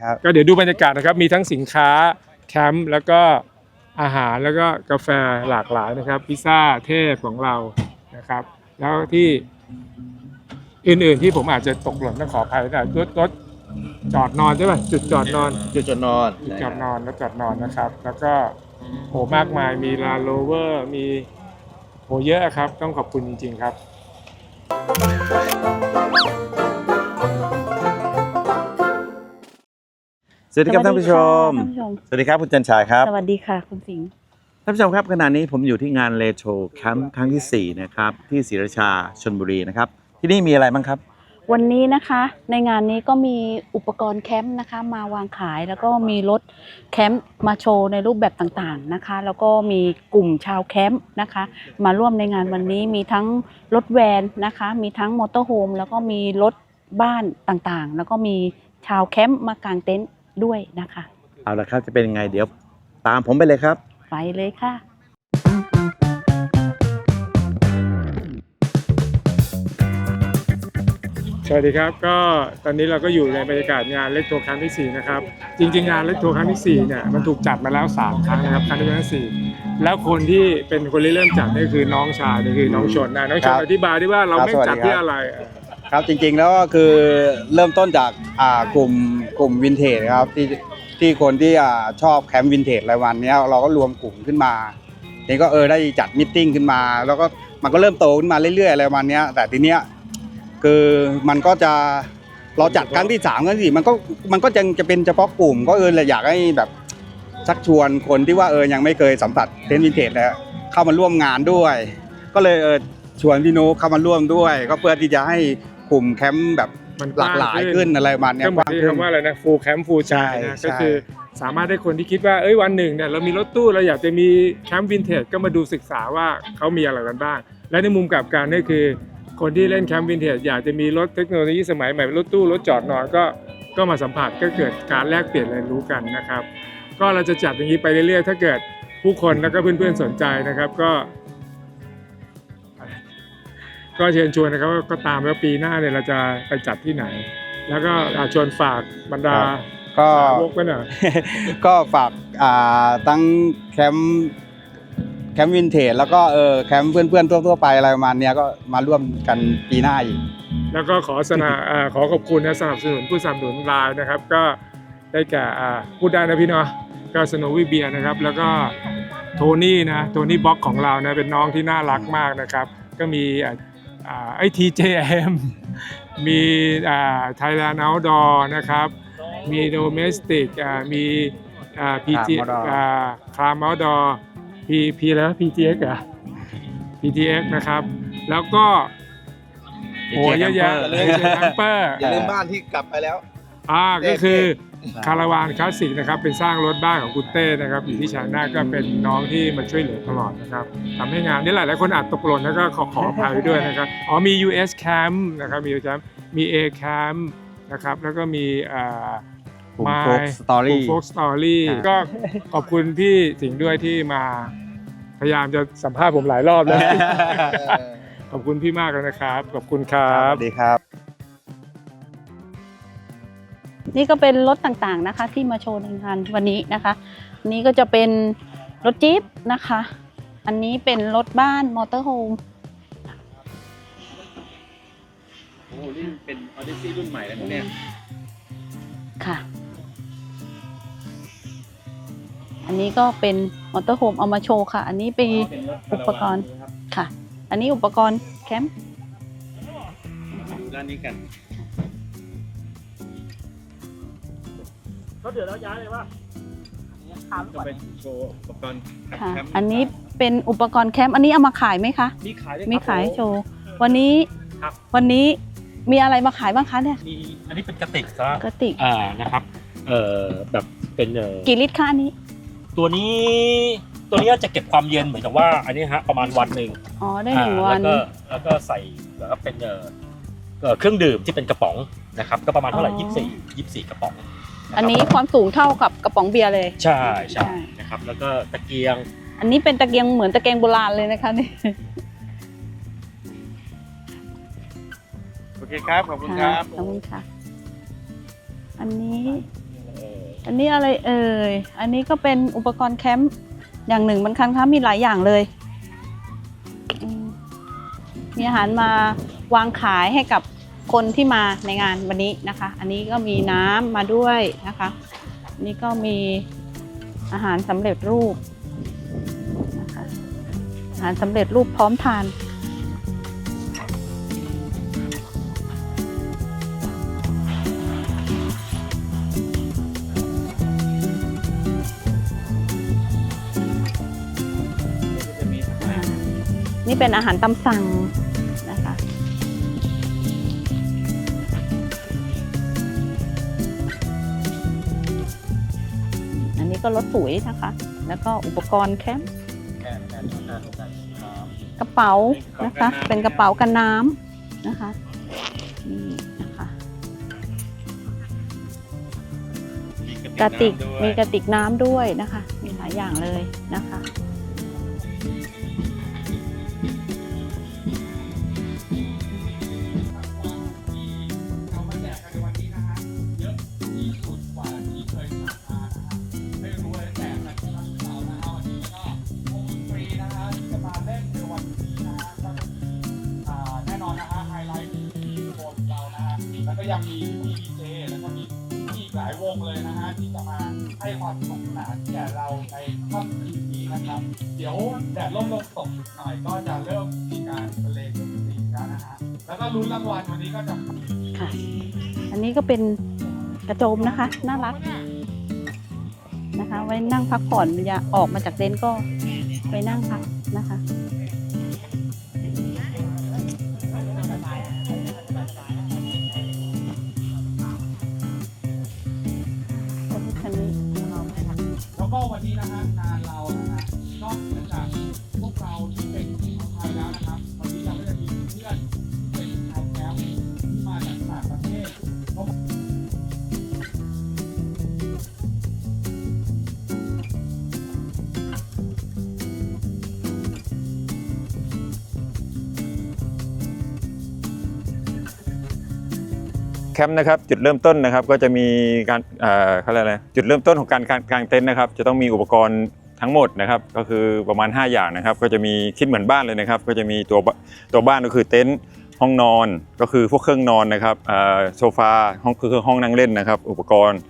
ครับก็เดี๋ยวดูบรรยากาศนะครับ มีทั้งสินค้าแคมป์แล้วก็อาหารแล้วก็กาแฟหลากหลายนะครับ พิซซ่าเทพของเรานะครับ แล้วที่อื่นๆที่ผมอาจจะตกหล่นต้องขออภัยนะรถรถจอดนอนใช่ไหมจุดจอดนอน จุดจดนอนจุดจอดนอนแล้วจอดนอนนะครับ แล้วก็โหมากมายมีลาโลเวอร์มีโหเยอะครับ ต้องขอบคุณจริง ๆ ครับ สวัสดีครับท่านผู้ชม ท่านผู้ชม สวัสดีครับคุณจันชายครับ สวัสดีค่ะ คุณสิงห์ท่านผู้ชมครับขณะนี้ผมอยู่ที่งานเลโชแคมป์ครั้งที่ 4 นะครับ ที่ศรีราชาชนบุรีนะครับ ที่นี่มีอะไรบ้างครับ วันนี้นะคะ ในงานนี้ก็มีอุปกรณ์แคมป์นะคะ มาวางขายแล้วก็มีรถแคมป์มาโชว์ในรูปแบบต่างๆนะคะ แล้วก็มีกลุ่มชาวแคมป์นะคะ มาร่วมในงานวันนี้มีทั้งรถแวนนะคะ มีทั้งมอเตอร์โฮมแล้วก็มีรถบ้านต่างๆ แล้วก็มีชาวแคมป์มากางเต็นท์ ด้วยนะคะ เอาละครับจะเป็นยังไงเดี๋ยวตามผมไปเลยครับ ไปเลยค่ะ สวัสดีครับก็ตอนนี้เราก็อยู่ในบรรยากาศงานเล็กโทครั้งที่4นะครับจริงๆงานเล็กโทครั้งที่4เนี่ยมันถูกจัดมาแล้ว 3 ครั้งนะครับครั้งที่ครั้งที่สี่แล้วคนที่เป็นคนที่เริ่มจัดนี่คือน้องชายนี่คือน้องชนนะน้องชครันบอธิบายได้ว่าเราครับไม่สวัสดีจัดที่ครับอะไร ครับจริงๆแล้วก็คือเริ่มต้นจากอ่ากลุ่มกลุ่มวินเทจครับที่ที่คนที่อ่าชอบแคมป์วินเทจรายวันเนี้ยเราก็รวมกลุ่มขึ้นมานี่ก็เออได้จัดมิทติ้งขึ้นมา แล้วก็มันก็เริ่มโตขึ้นมาเรื่อยๆอะไรประมาณเนี้ยแต่ทีเนี้ยคือมันก็จะเราจัดครั้งที่สามครั้งที่สี่มันก็มันก็ยังจะเป็นเฉพาะกลุ่ม ก็เออเลยอยากให้แบบชักชวนคนที่ว่าเออยังไม่เคยสัมผัสเต็นท์วินเทจแล้วเข้ามาร่วมงานด้วย ก็เลยเออชวนพี่นุเข้ามาร่วมด้วย ก็เพื่อที่จะให้ กลุ่มแคมป์แบบมันหลากหลายขึ้นอะไรประมาณเนี้ยก็เหมือนที่กว้างขึ้นคำว่าอะไรนะฟูลแคมป์ฟูลชายนะใช่ก็คือสามารถให้คนที่คิดว่าเอ้ยวันหนึ่งเนี่ยเรามีรถตู้เราอยากจะมีแคมป์วินเทจก็มาดูศึกษาว่าเขามีอะไรกันบ้าง และในมุมกลับกันนี่คือ คนที่เล่นแคมป์วินเทจอยากจะมีรถเทคโนโลยีสมัยใหม่รถตู้รถจอดนอนก็ก็มาสัมผัสก็เกิดการแลกเปลี่ยนเรียนรู้กันนะครับ ก็เราจะจัดอย่างนี้ไปเรื่อยๆ ถ้าเกิดผู้คนแล้วก็เพื่อนๆสนใจนะครับ ก็ ก็เชิญชวนนะครับว่าก็ตามแล้วปีหน้าเนี่ยเราจะไปจัดที่ไหน แล้วก็อ่าชวนฝากบรรดาก็สาวกไว้หน่อยก็ฝากอ่าตั้งแคมป์แคมป์วินเทจแล้วก็เออแคมป์เพื่อนๆทั่วๆไปอะไรประมาณเนี้ยก็มาร่วมกันปีหน้าอีก แล้วก็ขอสนาอ่าขอขอบคุณนะสนับสนุนผู้สนับสนุนรายนะครับ ก็ได้แก่อ่าพูดได้นะพี่เนาะก็สโนวิเบียนะครับ แล้วก็โทนี่นะโทนี่บ็อกของเรานะเป็นน้องที่น่ารักมากนะครับ ก็มีอ่าอ่า ไอทีเจเอ็มมีไทยแลนด์เอาดอร์นะครับ มีโดเมสติกมีพีจี Clam Outdoor คลามเอาดอร์พีพีแล้วพีจีเอ็กอะพีจีเอ็กนะครับ แล้วก็โอ้ยเยอะแยะเลยเจแคมเปอร์อย่าลืมบ้านที่กลับไปแล้ว อ่าก็คือ คาราวานคลาสสิกนะครับเป็นสร้างรถบ้านของคุณเต้นะครับอยู่ที่ชายนาทก็เป็นน้องที่มาช่วยเหลือตลอดนะครับทำให้งานนี่หลายหลายคนอาจตกหล่นแล้วก็ขอขออภัยด้วยนะครับอ๋อมี US Camp นะครับมี US Camp มี A Camp นะครับแล้วก็มีอ่ากลุ่ม My Folk Story โฟกสตอรี่ครับก็ขอบคุณพี่สิงห์ด้วยที่มาพยายามจะสัมภาษณ์ผมหลายรอบแล้วขอบคุณพี่มากเลยนะครับ ขอบคุณครัสบวัสดีครับ นี่ก็เป็นรถต่างๆนะคะ ที่มาโชว์ในงานวันนี้นะคะอันนี้ก็จะเป็นรถจี๊ปนะคะ อันนี้เป็นรถบ้านมอเตอร์โฮมโอ้นี่เป็นออดิซี่รุ่นใหม่แล้วเนี่ยค่ะ อันนี้ก็เป็นมอเตอร์โฮมเอามาโชว์ค่ะ อันนี้เป็นอุปกรณ์ค่ะ อันนี้อุปกรณ์แคมป์ดูด้านนี้กัน ก็เดี๋ยวเราย้ายเลยว่าก็เป็นโชว์อุปกรณ์ค่ะ แคมป์อันนี้เป็นอุปกรณ์แคมป์อันนี้เอามาขายไหมคะ มีขายด้วยมีขายโชว์ วันนี้ครับ วันนี้มีอะไรมาขายบ้างคะเนี่ยมีอันนี้เป็นกระติกซะกระติกอ่านะครับเอ่อแบบเป็นเอ่อกี่ลิตรคะอันนี้ตัวนี้ตัวนี้จะเก็บความเย็นเหมือนกับว่าอันนี้ฮะประมาณวันหนึ่งอ๋อได้หนึ่งอ่าวันแล้วก็แล้วก็ใส่แล้วก็เป็นเอ่อเอ่อเครื่องดื่มที่เป็นกระป๋องนะครับก็ประมาณเท่าไหร่อ๋อยี่สิบสี่ยี่สิบสี่กระป๋องะครับอันนี้ความสูงเท่ากับกระป๋องเบียร์เลย ใช่ใช่ใช่ นะครับ แล้วก็ตะเกียงอันนี้เป็นตะเกียงเหมือนตะเกียงโบราณเลยนะคะนี่ โอเคครับ ขอบคุณคค่ะรับขอบคุณค่ะ อันนี้ อันนี้อะไรเอ่ย อันนี้ก็เป็นอุปกรณ์แคมป์อย่างหนึ่งบางครั้งคะมีหลายอย่างเลยอืมมีอาหารมาวางขายให้กับ คนที่มาในงานวันนี้นะคะ อันนี้ก็มีน้ำมาด้วยนะคะอันนี่ก็มีอาหารสำเร็จรูปนะคะอาหารสำเร็จรูปพร้อมทานนี่เป็นอาหารตามสั่ง ก็รถปุ๋ยนะคะ แล้วก็อุปกรณ์แคมป์กระเป๋านะคะ เป็นกระเป๋ากันน้ำนะคะนี่นะคะกระติกมีกระติกน้ำด้วยนะคะ มีหลายอย่างเลยนะคะ กระโจมนะคะ น่ารักนะคะ ไว้นั่งพักผ่อนอย่าออกมาจากเต็นท์ก็ไปนั่งพักนะคะ มป์นะครับจุดเริ่มต้นนะครับก็จะมีการเอ่อเขาเรียกอะไรจุดเริ่มต้นของการการกางเต็นท์นะครับ จะต้องมีอุปกรณ์ทั้งหมดนะครับก็คือประมาณ 5 อย่างนะครับ ก็จะมีคิดเหมือนบ้านเลยนะครับ ก็จะมีตัวตัวบ้านก็คือเต็นท์ห้องนอนก็คือพวกเครื่องนอนนะครับเอ่อโซฟาห้องคือห้องนั่งเล่นนะครับ อุปกรณ์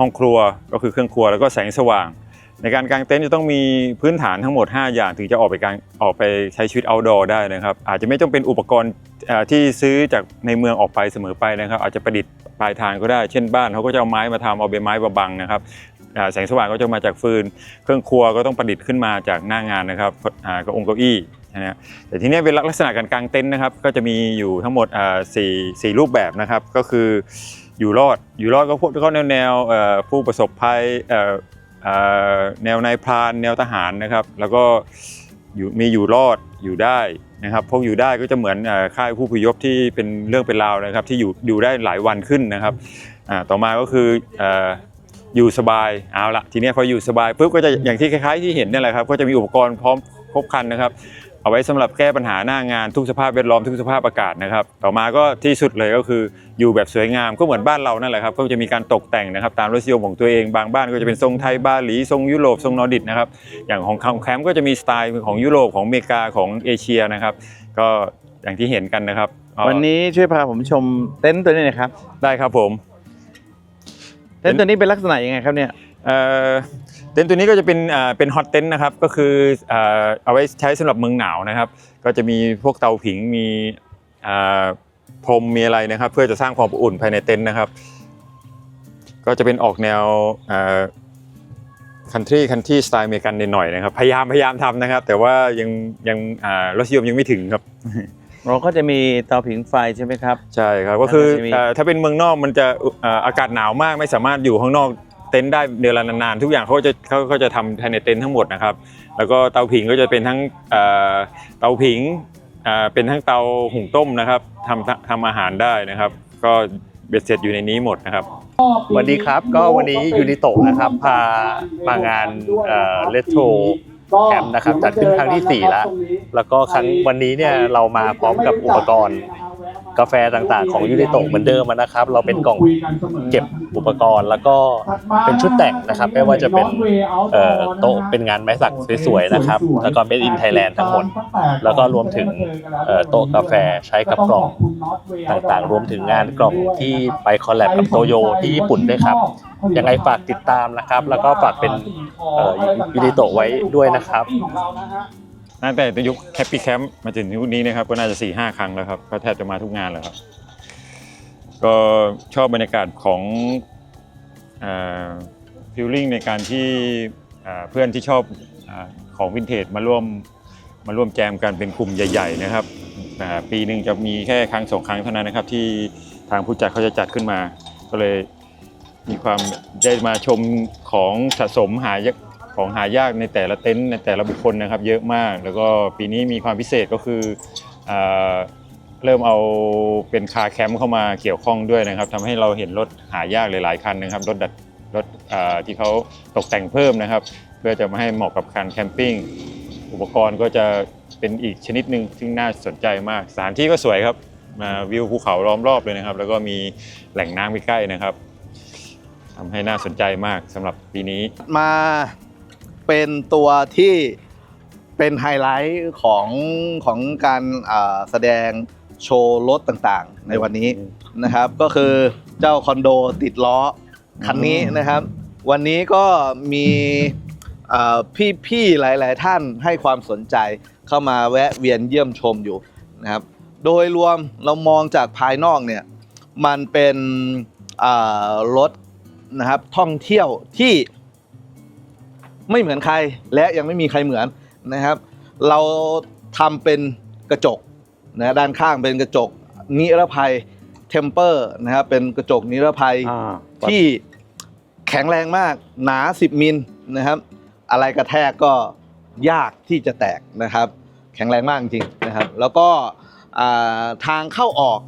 ห้องครัวก็คือเครื่องครัวแล้วก็แสงสว่าง ในการกางเต็นท์จะต้องมีพื้นฐานทั้งหมด 5 อย่างถึงจะออกไปกางออกไปใช้ชีวิต outdoor ได้นะครับ อาจจะไม่ต้องเป็นอุปกรณ์ ที่ซื้อจากในเมืองออกไปเสมอไปนะครับ อาจจะประดิษฐ์ปลายทางก็ได้ เช่นบ้านเขาก็จะเอาไม้มาทำเอาใบไม้มาบังนะครับแสงสว่างก็จะมาจากฟืน เครื่องครัวก็ต้องประดิษฐ์ขึ้นมาจากหน้างานนะครับก็องค์เก้าอี้นะฮะแต่ทีนี้เป็นลักษณะการกางเต็นท์นะครับ ก็จะมีอยู่ทั้งหมดสี่สี่รูปแบบนะครับ ก็คืออยู่รอดอยู่รอดก็พวกก็แนวแนวผู้ประสบภัยแนวนายพรานแนวทหารนะครับ แล้วก็อยู่มีอยู่รอดอยู่ได้ นะครับพวกอยู่ได้ก็จะเหมือนค่ายผู้พยพที่เป็นเรื่องเป็นราวนะครับ ที่อยู่อยู่ได้หลายวันขึ้นนะครับต่อมาก็คืออยู่สบายเอาละทีนี้พออยู่สบายปุ๊บก็จะอย่างที่คล้ายๆที่เห็นนี่แหละครับก็จะมีอุปกรณ์พร้อมครบครันนะครับ เอาไว้สำหรับแก้ปัญหาหน้างานทุกสภาพแวดล้อมทุกสภาพอากาศนะครับ ต่อมาก็ที่สุดเลยก็คืออยู่แบบสวยงามก็เหมือนบ้านเรานั่นแหละครับก็จะมีการตกแต่งนะครับตามรสนิยมของตัวเองบางบ้านก็จะเป็นทรงไทยบาหลีทรงยุโรปทรงนอร์ดิกนะครับอย่างของของแคมป์ก็จะมีสไตล์ของยุโรปของอเมริกาของเอเชียนะครับก็อย่างที่เห็นกันนะครับก็วันนี้ช่วยพาผมชมเต็นท์ตัวนี้หน่อยครับได้ครับผมเต็นท์ตัวนี้เป็นลักษณะยังไงครับเนี่ย เอ่อเต็นท์ตัวนี้ก็จะเป็นอ่าเป็นฮอตเต็นท์นะครับก็คืออ่าเอาไว้ใช้สำหรับเมืองหนาวนะครับ ก็จะมีพวกเตาผิงมีอ่าพรมมีอะไรนะครับ เพื่อจะสร้างความอบอุ่นภายในเต็นท์นะครับ ก็จะเป็นออกแนวคันทรีคันทรีสไตล์อเมริกันหน่อยๆนะครับ พยายามพยายามทำนะครับ แต่ว่ายังยังอ่ารสนิยมยังไม่ถึงครับเราก็จะมีเตาผิงไฟใช่ไหมครับ ใช่ครับก็คือแล้วก็จะมีเอ่อถ้าเป็นเมืองนอกมันจะเอ่ออากาศหนาวมากไม่สามารถอยู่ข้างนอก เต็นท์ได้เดือนละนานๆทุกอย่างเขาจะเขาเขาจะทำภายในเต็นท์ทั้งหมดนะครับ แล้วก็เตาผิงก็จะเป็นทั้งเอ่อเตาผิงเอ่อเป็นทั้งเตาหุงต้มนะครับทำทำอาหารได้นะครับ ก็เบ็ดเสร็จอยู่ในนี้หมดนะครับสวัสดีครับก็วันนี้ยูนิโตะนะครับพามางานเลโทรแคมป์นะครับจัดขึ้นครั้งที่ 4 แล้ว แล้วก็ครั้งวันนี้เนี่ยเรามาพร้อมกับอุปกรณ์ กาแฟต่างๆ ของยูนิโตเหมือนเดิมนะครับ เราเป็นกล่องเก็บอุปกรณ์แล้วก็เป็นชุดแต่งนะครับ ไม่ว่าจะเป็นโต๊ะเป็นงานไม้สักสวยๆนะครับ แล้วก็ made in Thailand ทั้งหมด แล้วก็รวมถึงโต๊ะกาแฟใช้กับกล่องต่างๆ รวมถึงงานกล่องที่ไปคอลแลบกับโตโยที่ญี่ปุ่นด้วยครับยังไงฝากติดตามนะครับ แล้วก็ฝากเป็นยูนิโตไว้ด้วยนะครับ ตั้งแต่ยุคแคปปี้แคมป์มาถึงยุคนี้นะครับก็น่าจะ4ี่ห้าครั้งแล้วครับก็แทบจะมาทุกงานแล้วครับก็ชอบบรรยากาศของฟิลลิ่งในการที่อ่าเพื่อนที่ชอบอาของวินเทจมาร่วมมาร่วมแจมกันเป็นกลุ่มใหญ่ ๆ นะครับปีหนึ่งจะมีแค่ครั้งสองครั้งเท่านั้นนะครับ ที่ทางผู้จัดเขาจะจัดขึ้นมา ก็เลยมีความได้มาชมของสะสมหายาก ของหายากในแต่ละเต็นท์ในแต่ละบุคคลนะครับ เยอะมาก แล้วก็ปีนี้มีความพิเศษก็คือเริ่มเอาเป็นคาร์แคมป์เข้ามาเกี่ยวข้องด้วยนะครับทำให้เราเห็นรถหายากหลายๆคันนะครับรถดัดรถที่เขาตกแต่งเพิ่มนะครับ เพื่อจะมาให้เหมาะกับการแคมปิ้งอุปกรณ์ก็จะเป็นอีกชนิดหนึ่งที่น่าสนใจมาก สถานที่ก็สวยครับมาวิวภูเขาล้อมรอบเลยนะครับ แล้วก็มีแหล่งน้ำใกล้ๆนะครับทำให้น่าสนใจมากสำหรับปีนี้มา เป็นตัวที่เป็นไฮไลท์ของของการอ่าแสดงโชว์รถต่างๆ ในวันนี้นะครับ ก็คือเจ้าคอนโดติดล้อคันนี้นะครับ วันนี้ก็มีพี่าพี่ๆหลายๆท่านให้ความสนใจเข้ามาแวะเวียนเยี่ยมชมอยู่นะครับ โดยรวมเรามองจากภายนอกเนี่ยมันเป็นอ่ารถนะครับท่องเที่ยวที่ ไม่เหมือนใครและยังไม่มีใครเหมือนนะครับ เราทำเป็นกระจกนะด้านข้างเป็นกระจกนิรภัยเทมเปอร์นะครับเป็นกระจกนิรภัยอ่าที่แข็งแรงมากหนา 10 มิลนะครับ อะไรกระแทกก็ยากที่จะแตกนะครับ แข็งแรงมากจริงๆนะครับ แล้วก็อ่าทางเข้าออก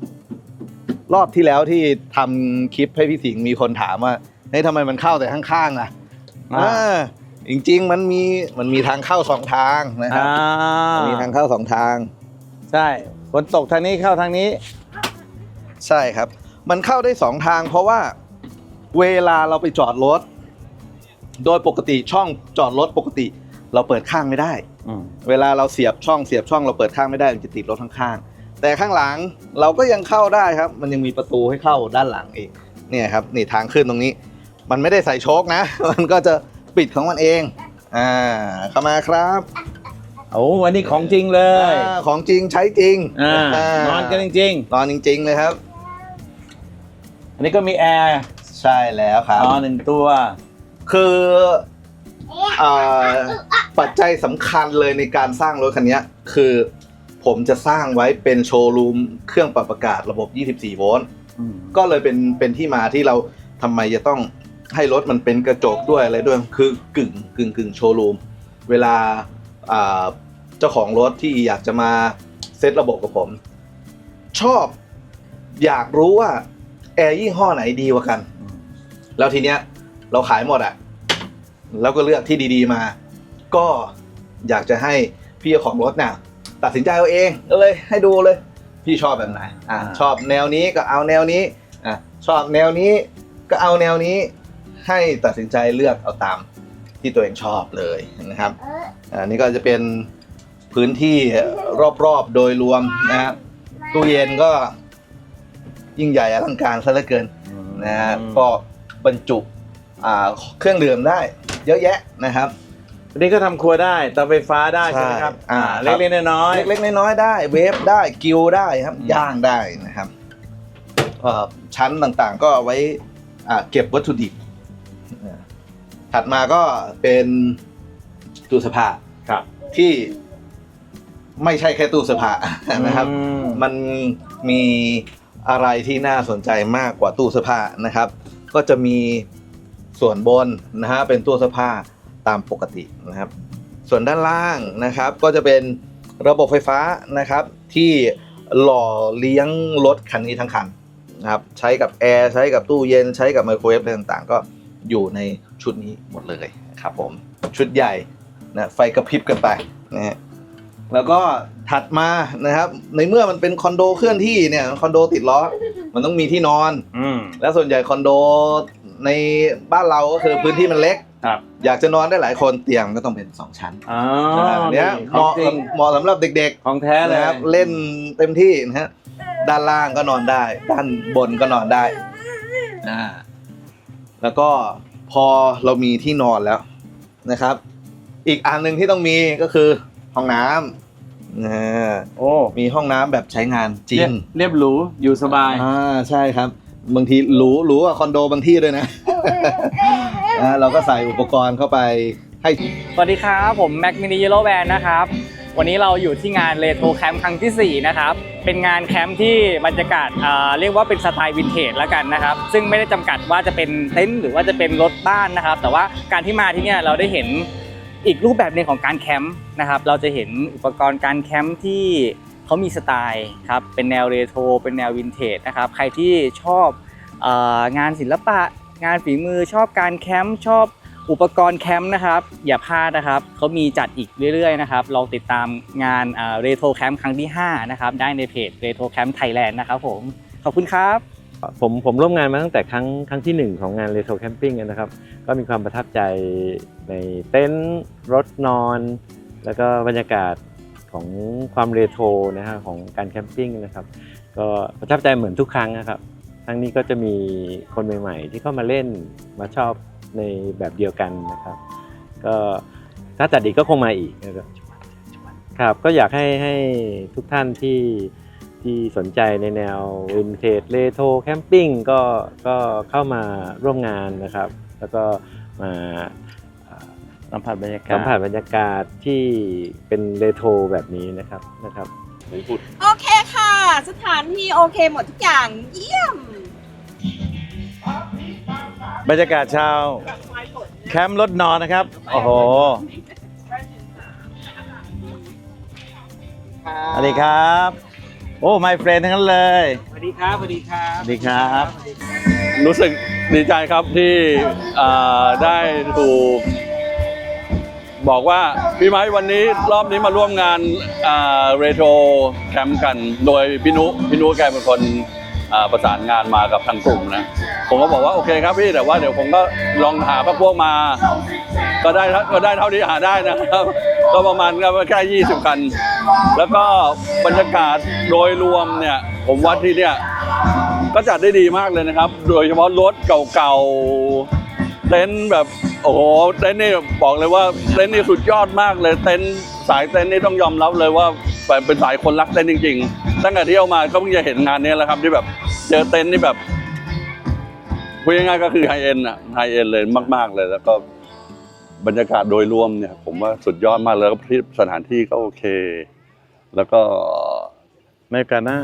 รอบที่แล้วที่ทำคลิปให้พี่สิงห์มีคนถามว่าเฮ้ยทำไมมันเข้าแต่ข้างๆอะอ่าอ่า จริงๆ มันมีมันมีทางเข้าสองทางนะครับอ่ามันมีทางเข้าสองทาง ใช่ฝนตกทางนี้เข้าทางนี้ ใช่ครับ มันเข้าได้สองทาง เพราะว่าเวลาเราไปจอดรถ โดยปกติช่องจอดรถปกติ เราเปิดข้างไม่ได้ อืมเวลาเราเสียบช่องเสียบช่องเราเปิดข้างไม่ได้มันจะติดรถข้างๆแต่ข้างหลังเราก็ยังเข้าได้ครับ มันยังมีประตูให้เข้าด้านหลังอีกเนี่ยครับนี่ทางขึ้นตรงนี้ มันไม่ได้ใส่โชคนะ มันก็จะ ปิดของมันเอง อ่าเข้ามาครับโอ้วันนี้ของจริงเลยอ่าของจริงใช้จริงอ่าานอนกันจริงนอนจริง ๆ เลยครับ ๆ อันนี้ก็มีแอร์ใช่แล้วครับอ๋อหนึ่งตัว คืออ่าปัจจัยสำคัญเลยในการสร้างรถคันนี้คือผมจะสร้างไว้เป็นโชว์รูมเครื่องปรับอากาศระบบ 24 โวลต์ ก็เลยเป็นเป็นที่มาที่เราทำไมจะต้อง ให้รถมันเป็นกระจกด้วยอะไรด้วยคือกึ่งกึ่งกึ่งโชว์รูมเวลาอ่าเจ้าของรถที่อยากจะมาเซตระบบกับผม ชอบอยากรู้ว่าแอร์ยี่ห้อไหนดีกว่ากัน แล้วทีเนี้ยเราขายหมดอะแล้วก็เลือกที่ดี ๆ มา ก็อยากจะให้พี่เจ้าของรถเนี่ยตัดสินใจเอาเองก็เลยให้ดูเลย พี่ชอบแบบไหนอะอ่าชอบแนวนี้ก็เอาแนวนี้อะชอบแนวนี้ก็เอาแนวนี้ ให้ตัดสินใจเลือกเอาตามที่ตัวเองชอบเลยนะครับอันนี้ก็จะเป็นพื้นที่รอบๆโดยรวมนะครับตู้เย็นก็ยิ่งใหญ่อลังการซะเหลือเกินนะฮะก็บรรจุอ่าเครื่องดื่มได้ เยอะแยะนะครับอันนี้ก็ทำครัวได้เตาไฟฟ้าได้ใช่ไหมครับใช่อ่าเล็กๆน้อยๆเล็กๆน้อยๆได้ เวฟได้กิลได้ครับอืมย่างได้นะครับเอ่อชั้นต่างๆก็เอาไว้อ่าเก็บวัตถุดิบอ่า ถัดมาก็เป็นตู้เสื้อผ้าครับ ที่ไม่ใช่แค่ตู้เสื้อผ้านะครับอืมมันมีอะไรที่น่าสนใจมากกว่าตู้เสื้อผ้านะครับ ก็จะมีส่วนบนนะฮะเป็นตู้เสื้อผ้าตามปกตินะครับ ส่วนด้านล่างนะครับ ก็จะเป็นระบบไฟฟ้านะครับ ที่หล่อเลี้ยงรถคันนี้ทั้งคันนะครับ ใช้กับแอร์ใช้กับตู้เย็นใช้กับไมโครเวฟอะไรต่างๆ ก็ อยู่ในชุดนี้หมดเลยครับผมชุดใหญ่นะไฟกระพริบกันไปนะฮะแล้วก็ถัดมานะครับ ในเมื่อมันเป็นคอนโดเคลื่อนที่เนี่ยคอนโดติดล้อ มันต้องมีที่นอน อืม และส่วนใหญ่คอนโดในบ้านเราก็คือพื้นที่มันเล็ก ครับอยากจะนอนได้หลายคนเตียงก็ต้องเป็นสองชั้นอ๋อนะครับเนี้ยขเหองมาะจริงเหมาะสำหรับเด็กของแท้ๆเลยนะครับเล่นเต็มที่นะฮะด้านล่างก็นอนได้ ด้านบนก็นอนได้อ่า แล้วก็พอเรามีที่นอนแล้วนะครับ อีกอันหนึ่งที่ต้องมีก็คือห้องน้ำนะโอ้มีห้องน้ำแบบใช้งานจริเรียงบเรียบหรูอยู่สบาย อ่าใช่ครับ บางทีหรูหรูกว่าคอนโดบางที่ด้วยนะ อ่าเราก็ใส่อุปกรณ์เข้าไปให้ สวัสดีครับ ผมแม็กมินิเยลโลแวนนะครับ วันนี้เราอยู่ที่งานเ e โทรแคมป์ครั้งทีสี่ 4 นะครับ เป็นงานแคมป์ที่บรรยากาศอ่าเรียกว่าเป็นสไตล์วินเทจแล้วกันนะครับ ซึ่งไม่ได้จำกัดว่าจะเป็นเต็นท์หรือว่าจะเป็นรถบ้านนะครับ แต่ว่าการที่มาที่นี่เราได้เห็นอีกรูปแบบหนึ่งของการแคมป์นะครับ เราจะเห็นอุปกรณ์การแคมป์ที่เขามีสไตล์ครับ เป็นแนวเรโทรเป็นแนววินเทจนะครับ ใครที่ชอบองานศิลปะ งานฝีมือชอบการแคมป์ชอบ อุปกรณ์แคมป์นะครับ อย่าพลาดนะครับเขามีจัดอีกเรื่อยๆนะครับลองติดตามงานเรโทรแคมป์ครั้งที่ 5 นะครับ ได้ในเพจเรโทรแคมป์ไทยแลนด์นะครับผมขอบคุณครับผมผมร่วมงานมาตั้งแต่ครั้งครั้งที่หนึ่งของงานเรโทรแคมปิ้งนะครับ ก็มีความประทับใจในเต็นท์รถนอน แล้วก็บรรยากาศของความเรโทรนะฮะของการแคมปิ้งนะครับ ก็ประทับใจเหมือนทุกครั้งนะครับครั้งนี้ก็จะมีคนใหม่ ๆ ที่เข้ามาเล่นมาชอบ ในแบบเดียวกันนะครับ ก็ถ้าจัดอีกก็คงมาอีกนะครับครับก็อยากให้ให้ทุกท่านที่ที่สนใจในแนววินเทจเ t โทแคมปิ้งก็ก็เข้ามาร่วมงานนะครับ แล้วก็มาอ่าสัมผัสบรรยากาศสัมผัสบรรยากาศที่เป็นเ t โทแบบนี้นะครับนะครับ โอเคค่ะ สถานที่โอเคหมดทุกอย่างเยี่ยม บรรยากาศชาวแคมป์รถนอนนะครับ โอ้โหสวัสดีครับ โอ้ my friend ทั้งนั้นเลย สวัสดีครับ สวัสดีครับ สวัสดีครับ รู้สึกดีใจครับที่อ่าได้ถูก บอกว่าพี่ไม้วันนี้รอบนี้มาร่วมงานเรโทรแคมป์กัน โดยพี่นุพี่นุแกเป็นคนอ่า ประสานงานมากับทางกลุ่มนะ ผมก็บอกว่าโอเคครับพี่แต่ว่าเดี๋ยวผมก็ลองหาพวกพวกมา ก็ได้ก็ได้เท่าที่หาได้นะครับ ก็ประมาณก็แค่20 คัน แล้วก็บรรยากาศโดยรวมเนี่ย ผมว่าที่เนี่ยก็จัดได้ดีมากเลยนะครับ โดยเฉพาะรถเก่าๆเต็นท์แบบโอ้โหเต็นท์นี่บอกเลยว่าเต็นท์นี่สุดยอดมากเลยเต็นท์สายเต็นท์นี่ต้องยอมรับเลยว่าเป็นสายคนรักเต็นท์จริง ๆ ตั้งแต่เที่ยวมาก็เพิ่งจะเห็นงานนี้แหละครับที่แบบเจอเต็นท์นี่แบบพูดง่ายๆก็คือไฮเอ็นอะไฮเอ็นเลยมาก ๆ เลยแล้วก็บรรยากาศโดยรวมเนี่ย ผมว่าสุดยอดมากแล้วก็ที่สถานที่ก็โอเค แล้วก็บรรยากาศหน้า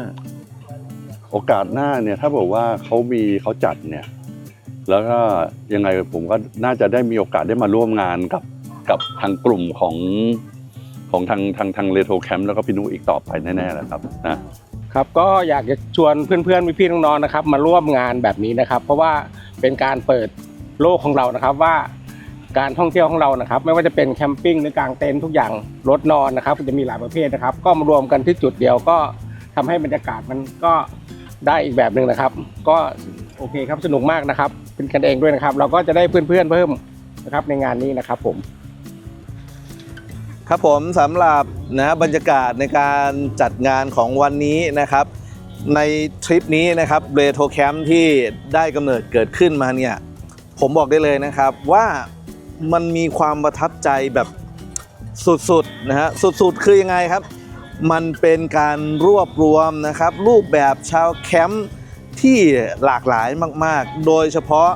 โอกาสหน้าเนี่ย ถ้าบอกว่าเขามีเขาจัดเนี่ย แล้วก็ยังไงผมก็น่าจะได้มีโอกาสได้มาร่วมงานกับกับทางกลุ่มของ ของทางทางทางเรโทรแคมป์แล้วก็พี่นุอีกต่อไปแน่ๆแหละครับนะครับก็อยากจะชวนเพื่อนๆพี่ๆน้องๆนะครับมาร่วมงานแบบนี้นะครับ เพราะว่าเป็นการเปิดโลกของเรานะครับว่าการท่องเที่ยวของเรานะครับ ไม่ว่าจะเป็นแคมปิ้งหรือกางเต็นท์ทุกอย่างรถนอนนะครับจะมีหลายประเภทนะครับ ก็มารวมกันที่จุดเดียวก็ทำให้บรรยากาศมันก็ได้อีกแบบหนึ่งนะครับ ก็โอเคครับสนุกมากนะครับ เป็นกันเองด้วยนะครับ เราก็จะได้เพื่อนๆเพิ่มนะครับในงานนี้นะครับผม ครับผมสำหรับนะบรรยากาศในการจัดงานของวันนี้นะครับ ในทริปนี้นะครับเรโทรแคมป์ที่ได้กำเนิดเกิดขึ้นมาเนี่ยผมบอกได้เลยนะครับว่ามันมีความประทับใจแบบสุดๆนะฮะสุดๆ คือยังไงครับ มันเป็นการรวบรวมนะครับ รูปแบบชาวแคมป์ที่หลากหลายมากๆ โดยเฉพาะ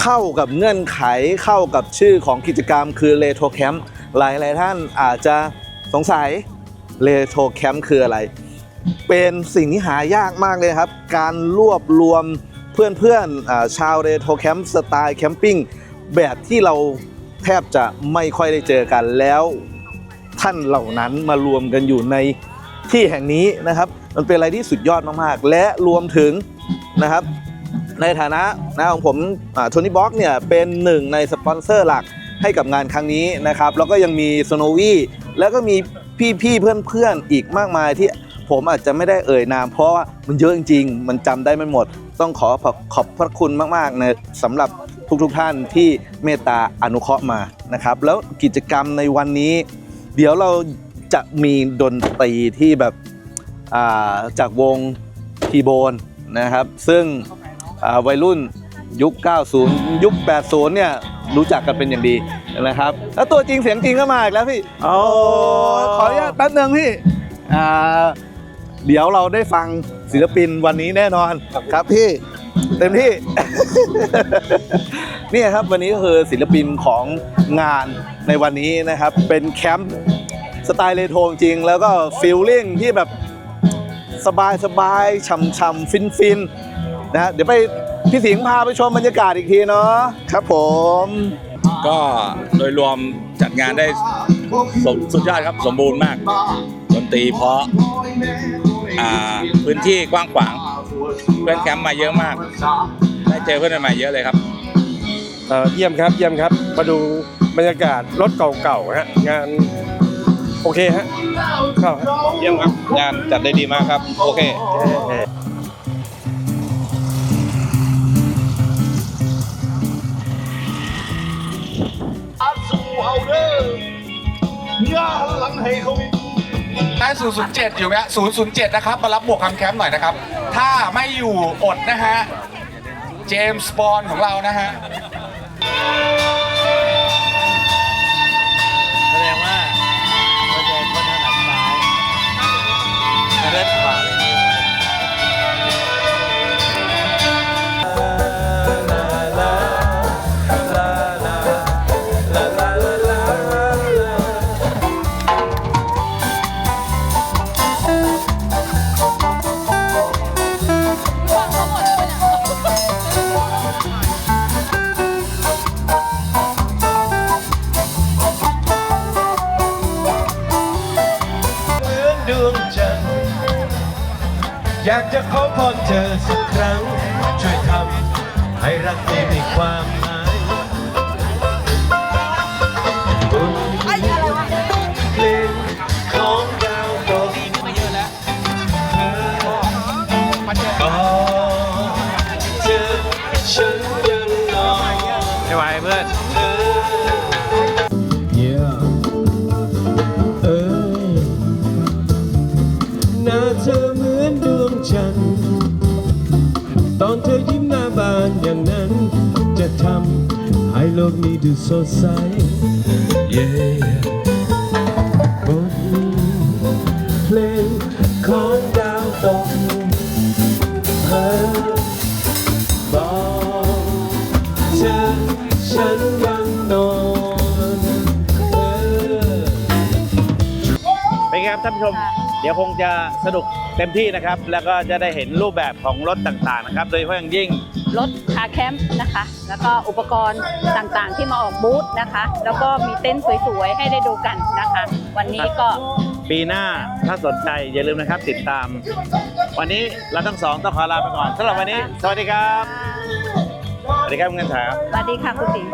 เข้ากับเงื่อนไขเข้ากับชื่อของกิจกรรมคือ r e t r o Camp หลายหลายๆท่านอาจจะสงสัย r e t r o Camp คืออะไร เป็นสิ่งที่หายากมากเลยครับ การรวบรวมเพื่อนๆอาชาว r e t r o Camp สไตล์แคมปิ้งแบบที่เราแทบจะไม่ค่อยได้เจอกันแล้วท่านเหล่านั้นมารวมกันอยู่ในที่แห่งนี้นะครับ มันเป็นอะไรที่สุดยอดมากๆ และรวมถึงนะครับ ในฐานะนะของผมโทนี่บ็อกเนี่ยเป็นหนึ่งในสปอนเซอร์หลัก ให้กับงานครั้งนี้นะครับ แล้วก็ยังมี s n o w y แล้วก็มีพี่ๆเพื่อนๆอีกมากมายที่ผมอาจจะไม่ได้เอ่ยนาม เพราะว่ามันเยอะจริงๆ มันจำได้ไม่หมด ต้องขอขอบพระคุณมากๆนะสำหรับทุกๆท่านที่เมตตาอนุเคราะห์มานะครับ แล้วกิจกรรมในวันนี้ เดี๋ยวเราจะมีดนตรีที่แบบาจากวงทีโบนนะครับ ซึ่งวัยรุ่นยุค 90 ยุค 80 เนี่ย รู้จักกันเป็นอย่างดีนะครับ แล้วตัวจริงเสียงจริงก็มาอีกแล้วพี่โอ้ขออนุญาตแป๊บนึงพี่อ่าเดี๋ยวเราได้ฟังศิลปินวันนี้แน่นอนครับพี่เต็มที่เนี่ยครับวันนี้ก็คือศิลปินของงานในวันนี้นะครับ เป็นแคมป์สไตล์เรโทรจริง แล้วก็ฟิลลิ่งที่แบบสบายสบายๆช่ำๆฟินฟินๆนะฮะเดี๋ยวไป พี่สิงห์พาไปชมบรรยากาศอีกทีเนาะครับผม ก็โดยรวมจัดงานได้สมสุดยอดครับสมบูรณ์มากดนตรีเพราะอ่าพื้นที่กว้างขวางเพื่อนแคมป์มาเยอะมาก ได้เจอเพื่อนใหม่ๆเยอะเลยครับ เอ่อเยี่ยมครับเยี่ยมครับมาดูบรรยากาศรถเก่าๆฮะงานโอเคฮะเข้าฮะเยี่ยมครับ งานจัดได้ดีมากครับ โอเค ได้007 อยู่ไหม007นะครับ มารับหมวกคำแคมป์หน่อยนะครับ ถ้าไม่อยู่อดนะฮะ เจมส์บอลของเรานะฮะ อ๋อเธอฉันยังนอนไม่ไหวเพื่อน Yeah เออหน้าเธอเหมือนดวงจันทร์ตอนเธอยิ้มหน้าบานอย่างนั้น จะทำให้โลกนี้ดูสดใส Yeah ท่านผู้ชม เดี๋ยวคงจะสนุกเต็มที่นะครับ แล้วก็จะได้เห็นรูปแบบของรถต่างๆนะครับ โดยเฉพาะอย่างยิ่ง รถคาร์แคมป์นะคะ แล้วก็อุปกรณ์ต่างๆที่มาออกบูธนะคะ แล้วก็มีเต็นท์สวยๆ ให้ได้ดูกันนะคะ วันนี้ก็ ปีหน้าถ้าสนใจอย่าลืมนะครับติดตาม วันนี้เราทั้งสองต้องขอลาไปก่อนสำหรับวันนี้ สวัสดีครับ สวัสดีครับคุณเงินถาสวัสดีค่ะคุณติ๋ง